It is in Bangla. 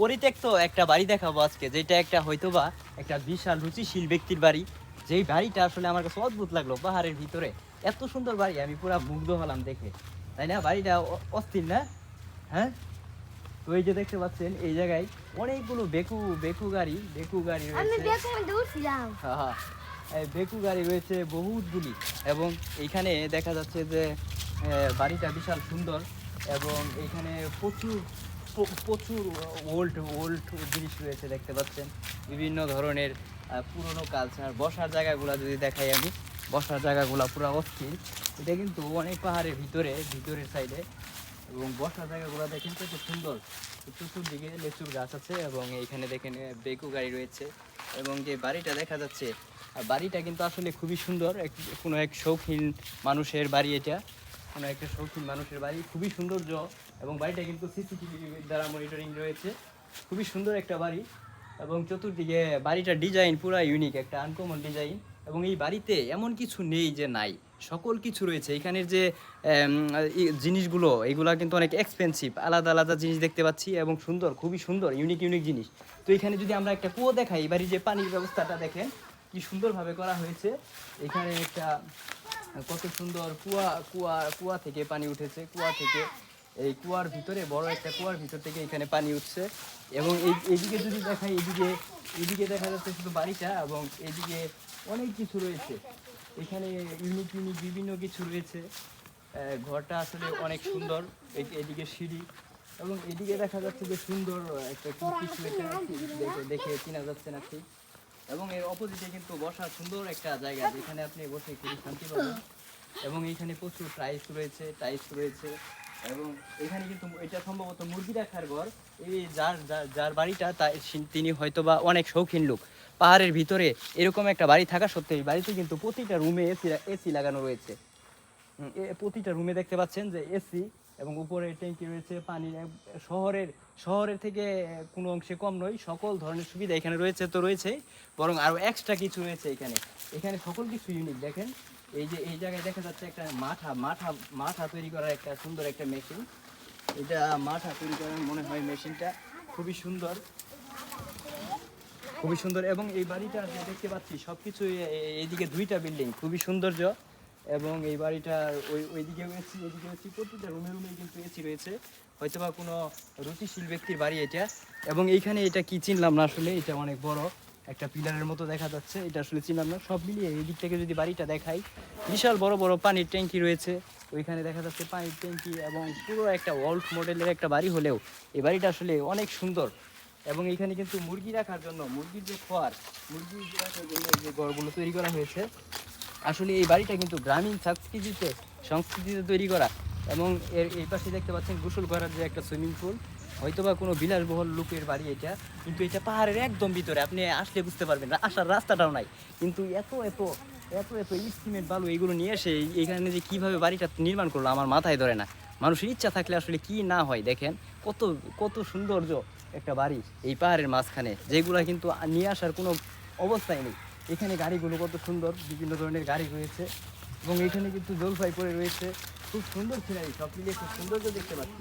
পরিত্যক্ত একটা বাড়ি দেখাবো আজকে যেটা একটা হয়তো বা একটা বিশাল রুচিশীল ব্যক্তির বাড়ি। যেই বাড়িটা আসলে আমার কাছে অদ্ভুত লাগল পাহাড়ের ভিতরে। এত সুন্দর বাড়ি আমি পুরা মুগ্ধ হলাম দেখে। তাই না? বাড়িটা অস্থির না? হ্যাঁ? তো এই যে দেখতে পাচ্ছেন এই জায়গায় অনেকগুলো বেকু বেকু গাড়ি বেকু গাড়ি রয়েছে। বেকু গাড়ি রয়েছে বহুতগুলি এবং এইখানে দেখা যাচ্ছে যে বাড়িটা বিশাল সুন্দর এবং এখানে প্রচুর প্রচুর ওল্ড ওল্ড জিনিস রয়েছে দেখতে পাচ্ছেন। বিভিন্ন ধরনের পুরনো কালচার বসার জায়গাগুলো যদি দেখাই আমি, বসার জায়গাগুলো পুরো অস্থির। এটা কিন্তু অনেক পাহাড়ের ভিতরে, ভিতরের সাইডে এবং বসার জায়গাগুলো দেখেন তো খুব সুন্দর চতুর্দিকে লেচুর গাছ আছে এবং এইখানে দেখেন বেকু গাড়ি রয়েছে। এবং যে বাড়িটা দেখা যাচ্ছে বাড়িটা কিন্তু আসলে খুবই সুন্দর। এক- কোনো এক শৌখিন মানুষের বাড়ি এটা। কোনো একটা শৌখিন মানুষের বাড়ি। খুবই সৌন্দর্য এবং বাড়িটা কিন্তু সিসিটিভি দ্বারা মনিটরিং রয়েছে। খুবই সুন্দর একটা বাড়ি এবং চতুর্দিকে বাড়িটার ডিজাইন পুরা ইউনিক একটা আনকমন ডিজাইন এবং এই বাড়িতে এমন কিছু নেই যে নাই। সকল কিছু রয়েছে। এখানের যে জিনিসগুলো, এগুলা কিন্তু অনেক এক্সপেন্সিভ আলাদা আলাদা জিনিস দেখতে পাচ্ছি এবং সুন্দর, খুবই সুন্দর ইউনিক ইউনিক জিনিস। তো এখানে যদি আমরা একটা কুয়ো দেখাই, এই বাড়ির যে পানির ব্যবস্থাটা দেখেন, কি সুন্দরভাবে করা হয়েছে। এখানে একটা কত সুন্দর কুয়া কুয়া কুয়া থেকে পানি উঠেছে। কুয়া থেকে এই কুয়ার ভিতরে, বড় একটা কুয়ার ভিতর থেকে এখানে পানি উঠছে। এবং এদিকে যদি দেখাই এদিকে এদিকে দেখা যাচ্ছে শুধু বাড়িটা এবং এদিকে অনেক কিছু রয়েছে। এখানে ইউনিক ইউনিক বিভিন্ন কিছু রয়েছে। ঘরটা আসলে অনেক সুন্দর। এদিকে সিঁড়ি। এবং এদিকে দেখা যাচ্ছে যে সুন্দর একটা কিছু দেখে দেখে চেনা যাচ্ছে না ঠিক। এবং এর অপোজিটে কিন্তু বসার সুন্দর একটা জায়গা যেখানে আপনি বসে খুবই শান্তি পাবেন। এবং এখানে প্রচুর টাইস রয়েছে, টাইলস রয়েছে। এবং এখানে কিন্তু এটা সম্ভবত মুরগি রাখার ঘর। এই যার, যার- বাড়িটা তা তিনি হয়তো বা অনেক শৌখিন লোক। পাহাড়ের ভিতরে এরকম একটা বাড়ি থাকা সত্ত্বেও বাড়িতে কিন্তু প্রতিটা রুমে এসি এসি লাগানো রয়েছে। প্রতিটা রুমে দেখতে পাচ্ছেন যে এসি এবং উপরে ট্যাঙ্কি রয়েছে পানি শহরের শহরের থেকে কোনো অংশে কম নয়, সকল ধরনের সুবিধা এখানে রয়েছে তো রয়েছে বরং আরও এক্সট্রা কিছু রয়েছে এখানে। এখানে সকল কিছু ইউনিক দেখেন, এই যে, এই জায়গায় দেখা যাচ্ছে একটা মাঠা মাঠা মাঠা তৈরি করার একটা সুন্দর একটা মেশিন এটা মাঠা তৈরি করার মনে হয় মেশিনটা খুবই সুন্দর। খুবই সুন্দর এবং এই বাড়িটা দেখতে পাচ্ছি সব কিছু এইদিকে দুইটা বিল্ডিং খুবই সৌন্দর্য। এবং এই বাড়িটার ওই ওইদিকে এসি এদিকে এসি প্রতিটা রুমে রুমে কিন্তু এসি রয়েছে। হয়তো বা কোনো রুচিশীল ব্যক্তির বাড়ি এটা। এবং এইখানে এটা কি চিনলাম না আসলে, এটা অনেক বড় একটা পিলারের মতো দেখা যাচ্ছে, এটা আসলে চিনলাম না। সব মিলিয়ে এই দিক থেকে যদি বাড়িটা দেখাই, বিশাল বড় বড় পানির ট্যাঙ্কি রয়েছে। ওইখানে দেখা যাচ্ছে পানির ট্যাঙ্কি এবং পুরো একটা ওল্ড মডেলের একটা বাড়ি হলেও এই বাড়িটা আসলে অনেক সুন্দর। এবং এখানে কিন্তু মুরগি রাখার জন্য, মুরগির যে খোয়ার, মুরগি রাখার জন্য যে ঘরগুলো তৈরি করা হয়েছে আসলে এই বাড়িটা কিন্তু গ্রামীণ সংস্কৃতিতে সংস্কৃতিতে তৈরি করা। এবং এর এই পাশে দেখতে পাচ্ছেন গোসল করার যে একটা সুইমিং পুল, হয়তোবা কোনো বিলাসবহুল লোকের বাড়ি এটা, কিন্তু এটা পাহাড়ের একদম ভিতরে, আপনি আসলে বুঝতে পারবেন না, আসার রাস্তাটাও নাই। কিন্তু এত এত এত এত সিমেন্ট বালু এগুলো নিয়ে এসে এই- এখানে যে কীভাবে বাড়িটা নির্মাণ করল আমার মাথায় ধরে না। মানুষের ইচ্ছা থাকলে আসলে কি না হয় দেখেন, কত কত সৌন্দর্য একটা বাড়ি এই পাহাড়ের মাঝখানে, যেগুলো কিন্তু নিয়ে আসার কোনো অবস্থাই নেই। এখানে গাড়িগুলো কত সুন্দর, বিভিন্ন ধরনের গাড়ি রয়েছে এবং এখানে কিন্তু জলফাই করে রয়েছে। খুব সুন্দর সিনারি সব মিলিয়ে খুব সৌন্দর্য দেখতে পাচ্ছি।